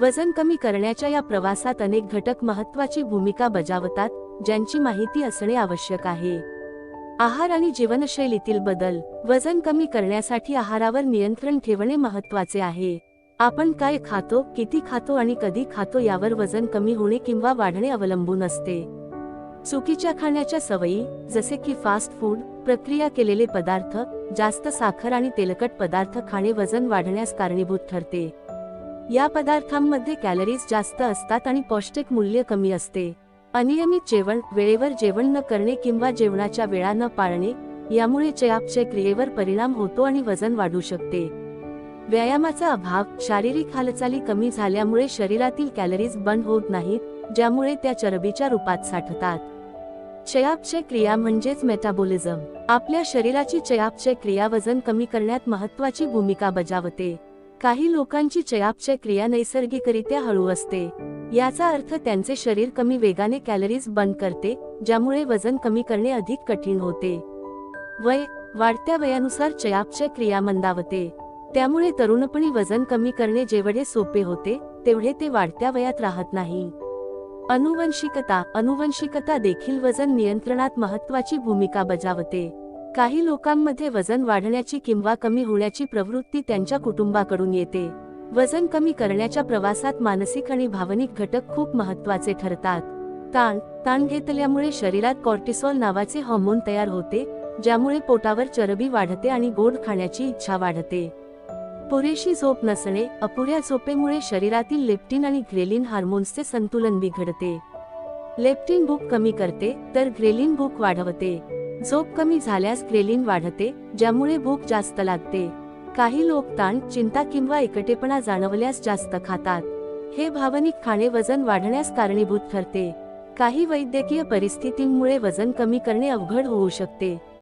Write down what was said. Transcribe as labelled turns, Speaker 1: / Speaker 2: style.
Speaker 1: वजन कमी करण्याच्या या प्रवासात अनेक घटक महत्वाची भूमिका बजावतात ज्यांची माहिती असणे आवश्यक आहे. आहार आणि जीवनशैलीतील बदल वजन कमी करण्यासाठी आहारावर नियंत्रण ठेवणे महत्त्वाचे आहे. आपण काय खातो किती खातो आणि कधी खातो यावर वजन कमी होणे किंवा वाढणे अवलंबून असते. चुकीच्या खाण्याच्या सवयी जसे की फास्ट फूड प्रक्रिया केलेले पदार्थ जास्त साखर आणि तेलकट पदार्थ खाणे वजन वाढण्यास कारणीभूत ठरते. या पदार्थांमध्ये कॅलरीज जास्त असतात आणि पौष्टिक मूल्य कमी असते. अनियमित जेवण वेळेवर जेवण न करणे किंवा जेवणाच्या वेळा न पाळणे यामुळे चयापचय क्रियेवर परिणाम होतो आणि वजन वाढू शकते. व्यायामाचा अभाव शारीरिक हालचाली कमी झाल्यामुळे शरीरातील कॅलरीज बंद होत नाहीत ज्यामुळे त्या चरबीच्या रूपात साठतात. चयापचय क्रिया म्हणजेच मेटाबॉलिझम. आपल्या शरीराची चयापचय क्रिया वजन कमी करण्यात महत्वाची भूमिका बजावते. काही लोकांची चयापचय क्रिया नैसर्गिकरित्या हळू असते. याचा अर्थ त्यांचे शरीर कमी वेगाने कॅलरीज बंद करते ज्यामुळे वजन कमी करणे अधिक कठीण होते. वय वाढत्या वयानुसार चयापचय क्रिया मंदावते. त्यामुळे तरुणपणी वजन कमी करणे जेवढे सोपे होते तेवढे ते वाढत्या वयात राहत नाही. अनुवंशिकता अनुवंशिकता देखील वजन नियंत्रणात महत्वाची भूमिका बजावते. काही लोकांमध्ये वजन वाढण्याची किंवा कमी होण्याची प्रवृत्ती त्यांच्या कुटुंबाकडून येते. वजन कमी करण्याच्या प्रवासात मानसिक आणि भावनिक घटक खूप महत्त्वाचे ठरतात. ताण ताण घेतल्यामुळे शरीरात कॉर्टिसॉल नावाचे हॉर्मोन तयार होते ज्यामुळे पोटावर चरबी वाढते आणि गोड खाण्याची इच्छा वाढते. पुरेशी झोप नसणे अपुऱ्या झोपेमुळे शरीरातील लेप्टिन आणि ग्रेलिन हार्मोन्सचे संतुलन बिघडते. लेप्टिन भूक कमी करते तर ग्रेलिन भूक वाढवते. झोप कमी झाल्यास ग्रेलिन वाढते ज्यामुळे भूक जास्त लागते. काही लोक ताण चिंता किंवा एकटेपणा जाणवल्यास जास्त खातात. हे भावनिक खाणे वजन वाढण्यास कारणीभूत ठरते. काही वैद्यकीय परिस्थितींमुळे वजन कमी करणे अवघड होऊ शकते.